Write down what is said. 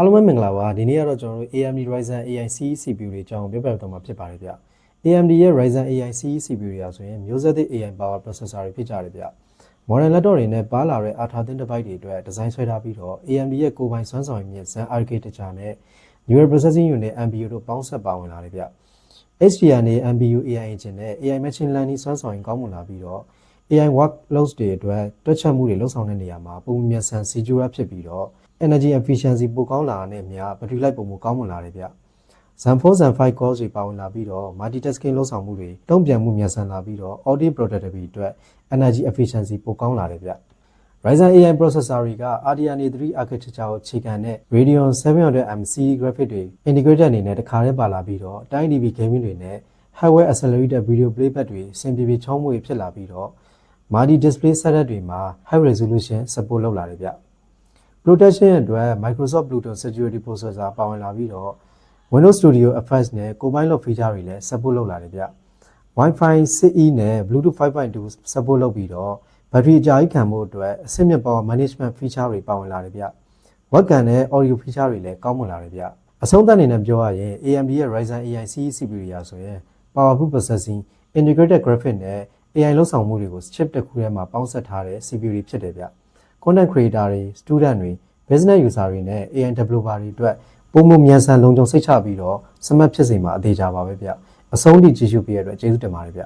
အားလုံးပဲမင်္ဂလာပါဒီနေ့ကတော့ကျွန်တော်တို့ AMD Ryzen AI CE CPU တွေအကြောင်းပြောပြတော့မှာဖြစ်ပါတယ်ဗျ AMD ရဲ့ Ryzen AI CE CPU တွေอ่ะဆိုရင်မျိုးဆက်သစ် AI power processor တွေဖြစ်ကြတယ်ဗျ modern laptop တွေနဲ့ပါလာတဲ့ Ultra thin device တွေအတွက်ဒီဇိုင်းဆွဲထားပြီးတော့ AMD ရဲ့ကိုယ်ပိုင်စွမ်းဆောင်ရည်မြင့် Zen architecture နဲ့ neural processing unit NPU တို့ပေါင်းစပ်ပါဝင်လာတယ်ဗျ HDR နဲ့ NPU AI engine နဲ့ AI machine learning စွမ်းဆောင်ရည်ကောင်းမွန်လာပြီးတော့ AI workloads တွေအတွက်တွက်ချက်မှုတွေလှုပ်ဆောင်တဲ့နေရာမှာပုံမြတ်ဆန် secure ဖြစ်ပြီးတော့ energy efficiency ပိုကောင်းလာတဲ့မြာ battery life ပုံမကောင်းမွန်လာတယ်ဗျ Zen 4 Zen 5 calls တွေပါဝင်လာပြီးတော့ multitasking လုပ်ဆောင်မှုတွေတုံ့ပြန်မှုမြန်ဆန်လာပြီးတော့ audio productivity အတွက် energy efficiency ပိုကောင်းလာတယ်ဗျ Ryzen AI processor တွေက RDNA 3 architecture ကိုအခြေခံတဲ့ Radeon 700M series graphic တွေ integrated အနေနဲ့တခါတည်းပါလာပြီးတော့ 1080p gaming တွေနဲ့ hardware accelerated video playback တွေအဆင်ပြေပြေချောင်းမွေဖြစ်လာပြီးတော့ multi display setup တွေမှာ high resolution support လုပ်လာတယ်ဗျ protection အတွက် Microsoft Bluetooth security processor ပါဝင်လာပြီးတော့ Windows Studio Effects နဲ့ Copilot feature တွေလည်း support လုပ်လာတယ်ဗျ Wi-Fi 6E နဲ့ Bluetooth 5.2 support လုပ်ပြီးတော့ battery အကြာကြီးခံမှုအတွက်အဆင့်မြင့် power management feature တွေပါဝင်လာတယ်ဗျ webcam နဲ့ audio feature တွေလည်းကောင်းမွန်လာတယ်ဗျအဆုံးသတ်အနေနဲ့ပြောရရင် AMD ရဲ့ Ryzen AI CE CPU တွေရာဆိုရင် powerful processing integrated graphic နဲ့ AI လောက်ဆောင်မှုတွေကို chip တစ်ခုထဲမှာပေါင်းစပ်ထားတဲ့ CPU တွေဖြစ်တယ်ဗျ content creator တွေ student တွေ business user တွေနဲ့ AI developer တွေအတွက်ပုံမှန်မြန်ဆန်လုံခြုံစိတ်ချပြီးတော့စမတ်ဖြစ်စေမှာအသေးကြပါပဲဗျအဆုံးထိကြည့်ရှုပေးရတဲ့အတွက်ကျေးဇူးတင်ပါတယ်ဗျ